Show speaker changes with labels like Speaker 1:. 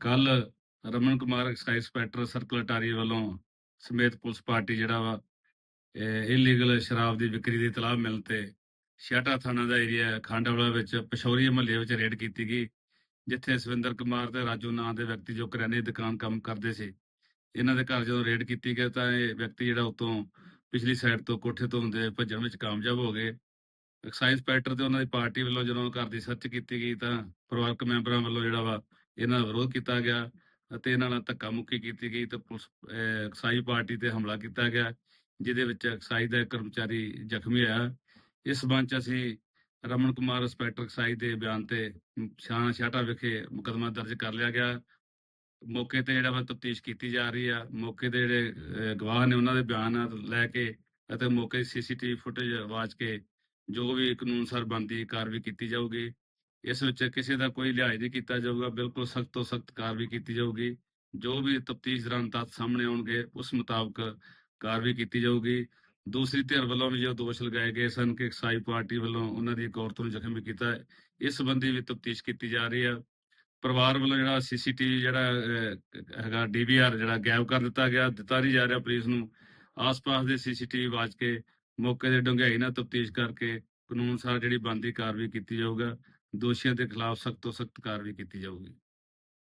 Speaker 1: ਕੱਲ Raman Kumar excise inspector circle Attari ਵੱਲੋਂ ਸਮੇਤ ਪੁਲਿਸ ਪਾਰਟੀ ਜਿਹੜਾ ਵਾ ਇਲੀਗਲ ਸ਼ਰਾਬ ਦੀ ਵਿਕਰੀ ਦੀ ਤਲਾਬ ਮਿਲਣ ਤੇ ਛਿਆਟਾ ਥਾਣਾ ਦਾ ਏਰੀਆ ਖਾਂਡਾਵਾਲਾ ਵਿੱਚ ਪਸ਼ੌਰੀ ਮਹੱਲੇ ਵਿੱਚ ਰੇਡ ਕੀਤੀ ਗਈ, ਜਿੱਥੇ ਸਵਿੰਦਰ ਕੁਮਾਰ ਤੇ ਰਾਜੂ ਨਾਂ ਦੇ ਵਿਅਕਤੀ ਜੋ ਕਰਿਆਨੇ ਦੀ ਦੁਕਾਨ ਕੰਮ ਕਰਦੇ ਸੀ, ਇਹਨਾਂ ਦੇ ਘਰ ਜਦੋਂ ਰੇਡ ਕੀਤੀ ਗਈ ਤਾਂ ਇਹ ਵਿਅਕਤੀ ਜਿਹੜਾ ਉਤੋਂ ਪਿਛਲੀ ਸਾਈਡ ਤੋਂ ਕੋਠੇ ਤੋਂ ਹੁੰਦੇ ਭੱਜਣ ਵਿੱਚ ਕਾਮਯਾਬ ਹੋ ਗਏ। ਐਕਸਾਈਜ਼ ਇੰਸਪੈਕਟਰ ਤੇ ਉਹਨਾਂ ਦੀ ਪਾਰਟੀ ਵੱਲੋਂ ਜਦੋਂ ਘਰ ਦੀ ਸਰਚ ਕੀਤੀ ਗਈ ਤਾਂ ਪਰਿਵਾਰਕ ਮੈਂਬਰਾਂ ਵੱਲੋਂ ਜਿਹੜਾ ਵਾ ਇਹਨਾਂ ਦਾ ਵਿਰੋਧ ਕੀਤਾ ਗਿਆ ਅਤੇ ਇਹਨਾਂ ਨਾਲ ਧੱਕਾ ਮੁੱਕੀ ਕੀਤੀ ਗਈ ਤੇ ਪੁਲਿਸ ਅਹ, ਪਾਰਟੀ ਤੇ ਹਮਲਾ ਕੀਤਾ ਗਿਆ ਜਿਹਦੇ ਵਿੱਚ ਐਕਸਾਈਜ਼ ਦਾ ਕਰਮਚਾਰੀ ਜ਼ਖਮੀ ਹੋਇਆ। ਇਸ ਸੰਬੰਧ ਚ ਅਸੀਂ ਰਮਨ ਕੁਮਾਰ ਇੰਸਪੈਕਟਰ ਐਕਸਾਈਜ਼ ਦੇ ਬਿਆਨ ਤੇ ਛਾਣਾ ਛਾਟਾ ਵਿਖੇ ਮੁਕਦਮਾ ਦਰਜ ਕਰ ਲਿਆ ਗਿਆ। ਮੌਕੇ ਤੇ ਜਿਹੜਾ ਵਾ ਤਫਤੀਸ਼ ਕੀਤੀ ਜਾ ਰਹੀ ਆ। ਮੌਕੇ ਦੇ ਜਿਹੜੇ ਗਵਾਹ ਨੇ ਉਹਨਾਂ ਦੇ ਬਿਆਨ ਲੈ ਕੇ ਅਤੇ ਮੌਕੇ ਦੀ ਸੀਸੀਟੀਵੀ ਫੁਟੇਜ ਵਾਚ ਕੇ ਜੋ ਵੀ ਕਾਨੂੰਨ ਸਰ ਬੰਦੀ ਕਾਰਵਾਈ ਕੀਤੀ ਜਾਊਗੀ। ਇਸ ਵਿੱਚ ਕਿਸੇ ਦਾ ਕੋਈ ਲਿਹਾਜ਼ ਨਹੀਂ ਕੀਤਾ ਜਾਊਗਾ ਬਿਲਕੁਲ ਸਖਤ ਤੋਂ ਸਖਤ ਕਾਰਵਾਈ ਕੀਤੀ ਜਾਊਗੀ। ਜੋ ਵੀ ਤਫਤੀਸ਼ ਦੌਰਾਨ ਤੱਥ ਸਾਹਮਣੇ ਆਉਣਗੇ ਉਸ ਮੁਤਾਬਕ ਕਾਰਵਾਈ ਕੀਤੀ ਜਾਊਗੀ। ਦੂਸਰੀ ਧਿਰ ਵੱਲੋਂ ਵੀ ਜੋ ਦੋਸ਼ ਲਗਾਏ ਗਏ ਸਨ ਕਿ ਸਾਈ ਪਾਰਟੀ ਵੱਲੋਂ ਉਹਨਾਂ ਦੀ ਇੱਕ ਔਰਤ ਨੂੰ ਜ਼ਖਮੀ ਕੀਤਾ ਹੈ, ਇਸ ਸੰਬੰਧੀ ਵੀ ਤਫਤੀਸ਼ ਕੀਤੀ ਜਾ ਰਹੀ ਹੈ। ਪਰਿਵਾਰ ਵੱਲੋਂ ਜਿਹੜਾ ਸੀਸੀਟੀਵੀ ਜਿਹੜਾ ਅਹ, ਹੈਗਾ ਡੀਵੀਆਰ ਜਿਹੜਾ ਗਾਇਬ ਕਰ ਦਿੱਤਾ ਗਿਆ ਦਿੱਤਾ ਨਹੀਂ ਜਾ ਰਿਹਾ ਪੁਲਿਸ ਨੂੰ। ਆਸ-ਪਾਸ ਦੇ ਸੀਸੀਟੀਵੀ ਵਾਚ ਕੇ ਮੌਕੇ ਦੇ ਡੂੰਘਾਈ ਨਾਲ ਤਫਤੀਸ਼ ਕਰਕੇ ਕਾਨੂੰਨ ਸਾਰ ਜਿਹੜੀ ਬੰਦੀ ਕਾਰਵਾਈ ਕੀਤੀ ਜਾਊਗਾ। ਦੋਸ਼ੀਆਂ ਦੇ ਖਿਲਾਫ ਸਖਤ ਤੋਂ ਸਖਤ ਕਾਰਵਾਈ ਕੀਤੀ ਜਾਊਗੀ।